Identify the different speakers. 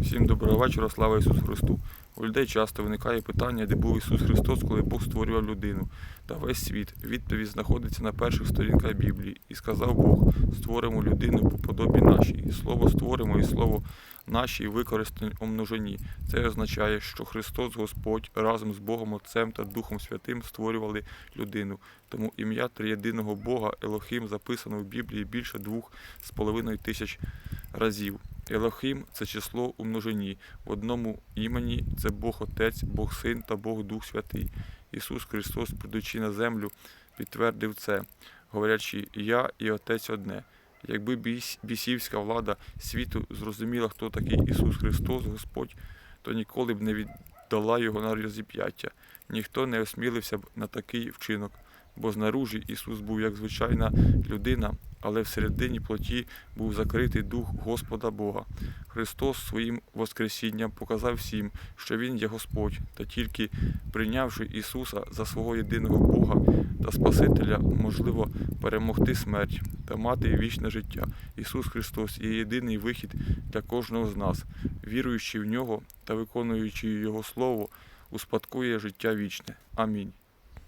Speaker 1: Всім доброго вечора, слава Ісусу Христу. У людей часто виникає питання, де був Ісус Христос, коли Бог створював людину та весь світ. Відповідь знаходиться на перших сторінках Біблії. І сказав Бог: створимо людину по подобі нашій. Слово створимо і слово нашій використані у множині. Це означає, що Христос Господь разом з Богом Отцем та Духом Святим створювали людину. Тому ім'я триєдиного Бога Елохим записано в Біблії більше двох з половиною тисяч разів. Елохим це число у множині. В одному імені це Бог Отець, Бог Син та Бог Дух Святий. Ісус Христос, придучи на землю, підтвердив це, говорячи Я і Отець одне. Якби бісівська влада світу зрозуміла, хто такий Ісус Христос, Господь, то ніколи б не віддала його на розіп'яття. Ніхто не осмілився б на такий вчинок, бо знаружі Ісус був як звичайна людина, але всередині плоті був закритий дух Господа Бога. Христос своїм Воскресінням показав всім, що Він є Господь, та тільки прийнявши Ісуса за свого єдиного Бога та Спасителя, можливо перемогти смерть та мати вічне життя. Ісус Христос є єдиний вихід для кожного з нас, віруючи в нього та виконуючи Його Слово, успадкує життя вічне. Амінь.